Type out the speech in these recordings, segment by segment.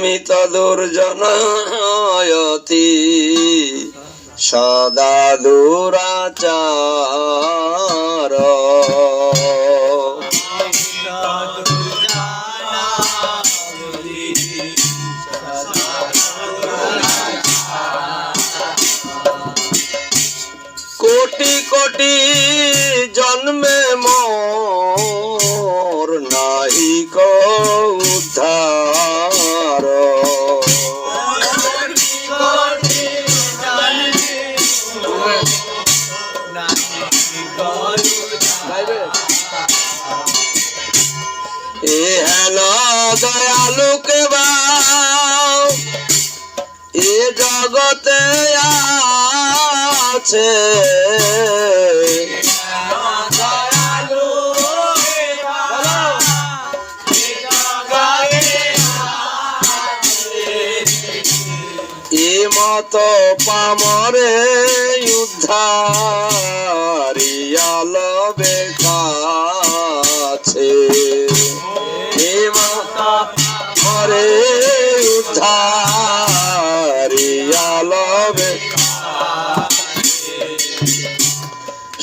শমিত দুর্জনয়তি সদা দুরাচার। কোটি কোটি জন্মে মোর জগতে আছে। মত পামরে উদ্ধারিয়াল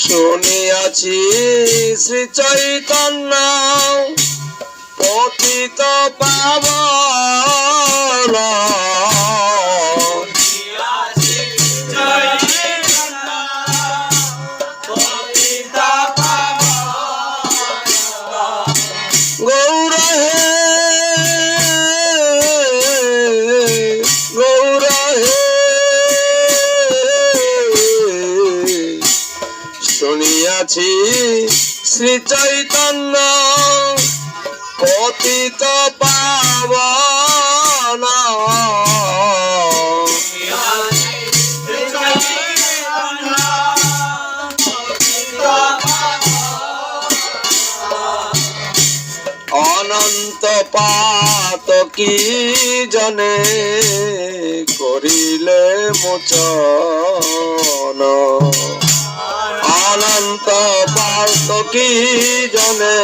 শুনিয়াছি শ্রী চৈতন্য পতিত পাবন। শ্রী চৈতন্য পতিত পাবন। অনন্ত পাত কি জনে করিলে মোচন? অনন্ত পাত কি জনে?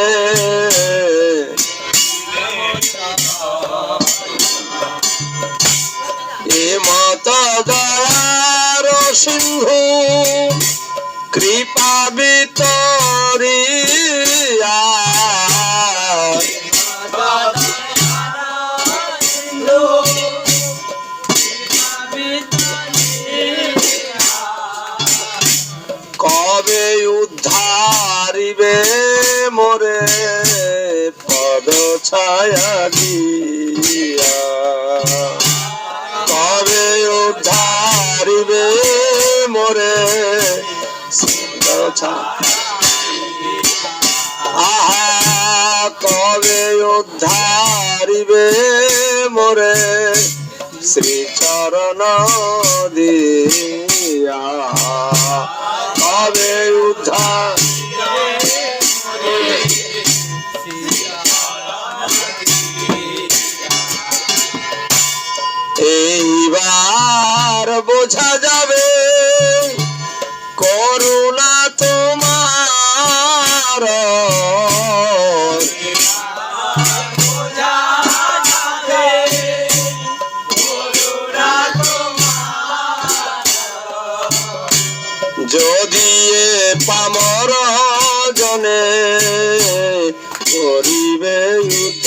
ছায়া দিয়া কবে উদ্ধারিবে মোরে আহা কবে উদ্ধারিবে মোরে শ্রীচরণ দিয়া। কবে উদ্ধার বোঝা যাবে। করুণা তোমার। যদি পামর জনে করিবে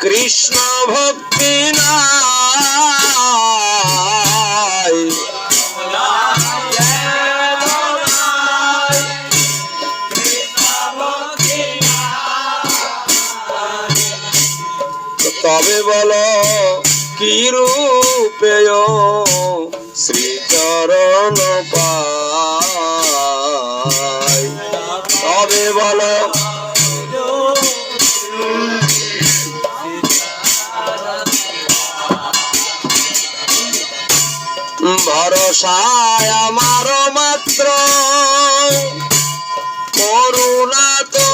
কৃষ্ণ ভক্তি তবে বলো কি রূপে শ্রীচরণ পাই তবে বলো ভরসায় আমার মাত্র। করুণা তোমার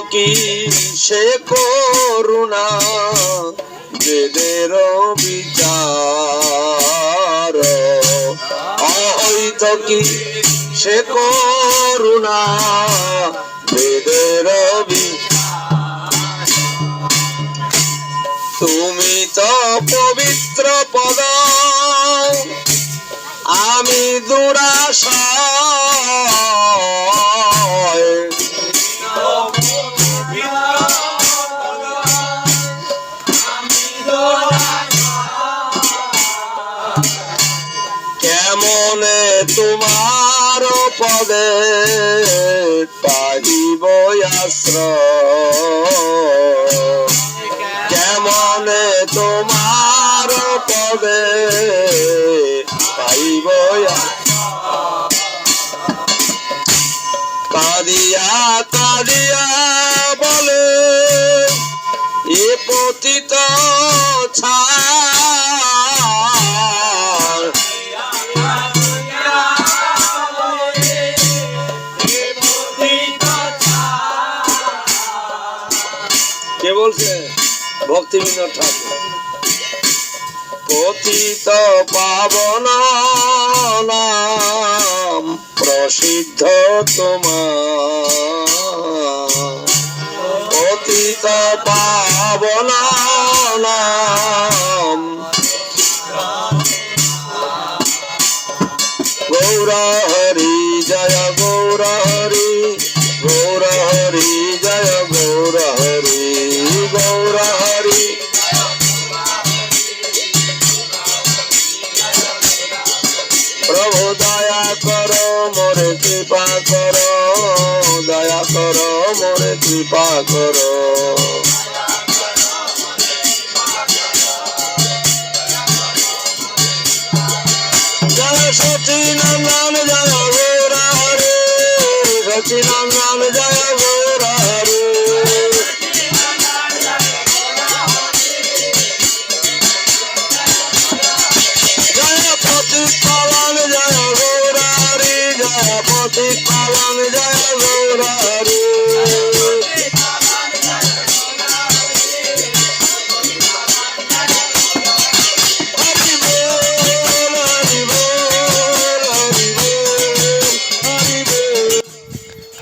কি সে করুণা? বেদের বিচার। হইত কি সে করুণা? বেদের তুমি তো পবিত্র পদ। আমি দুরাশয়। তোমার পদে পাইব আশ্রয়। কেমনে তোমার পদে পাইব কাদিয়া কাদিয়া বলে এ পতিত ছাড় কে ভক্তি বিনোদ ঠাকুর। পতিত পাবন প্রসিদ্ধ তোমার। পতিত পাবন কৃপা করো জয়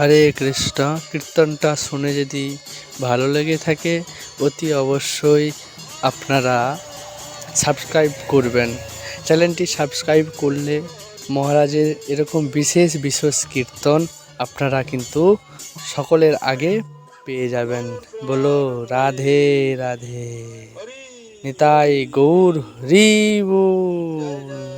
হরে কৃষ্ণ। কীর্তনটা শুনে যদি ভালো লেগে থাকে, অতি অবশ্যই আপনারা সাবস্ক্রাইব করবেন। চ্যানেলটি সাবস্ক্রাইব করলে মহারাজের এরকম বিশেষ বিশেষ কীর্তন আপনারা কিন্তু সকলের আগে পেয়ে যাবেন। বলো, রাধে রাধে। নিতাই গৌর, হরি বল।